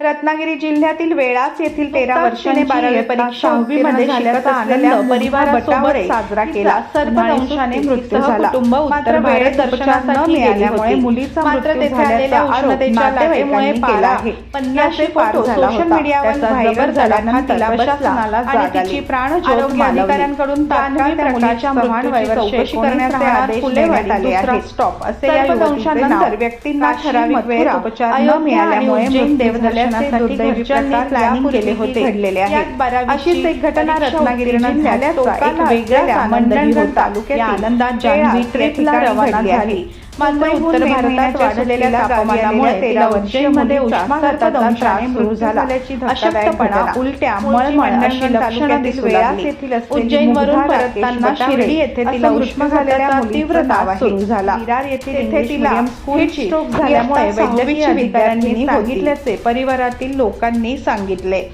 रत्नागिरी जिल्ह्यातील वेळास येथील तेरा वर्षाने बारावी परीक्षा झाल्याचा शिकत असलेल्या परिवारासोबत साजरा केला सर्पदंशाने सर्पदंशाने मृत्यू झाला कुटुंब उत्तर मात्र भारत वेळेत दर्शनास न मिळाल्यामुळे. मुलीचा मात्र तेथे आलेल्या उष्णतेच्या लाटेमुळे केला पारा आहे पन्नासशे याचे फोटो सोशल. मीडियावर व्हायरल झाल्यानंतर तिला प्रशासनाला आणि जाग आली. तिची प्राणज्योत आरोग्य. अधिकाऱ्यांकडून मुलीच्या चव्हाण मृत्यूची चौकशी करण्याचे आदेश देण्यात आले आहेत स्टॉप असे या नाव. व्यक्तींना ठराविक वेळेत उपचार न मिळाल्यामुळे मृत्यू देवदर्शनासाठी दुर्दैवी घरच्यांनी प्लॅनिंग केले होते. घडलेले बारावीची अशीच एक घटना परीक्षा रत्नागिरी उत्तीर्ण जिल्ह्यात झाल्याचा एक वेगळाच असलेल्या आनंद मंडणगड होता. तालुक्यातील या आनंदात ट्रिपला ठिकाणी रवाना झाली. मात्र उत्तर भारतात वाढलेल्या तापमानामुळे उज्जैनमध्ये मुलीचा उष्माघाताचा त्रास सुरू झाला. अशक्तपणा. उलट्या, मळमळ अशी लक्षणं दिसू लागली. उज्जैनवरून परतताना शिर्डी येथे तिला मृत्यू झालेल्या तीव्र नाव सुरू. झाला. विरार इंग्लिश तिला stroke झाल्यामुळे वैद्यकीय अधिकाऱ्यांनी. सांगितल्याचे परिवारातील लोकांनी सांगितले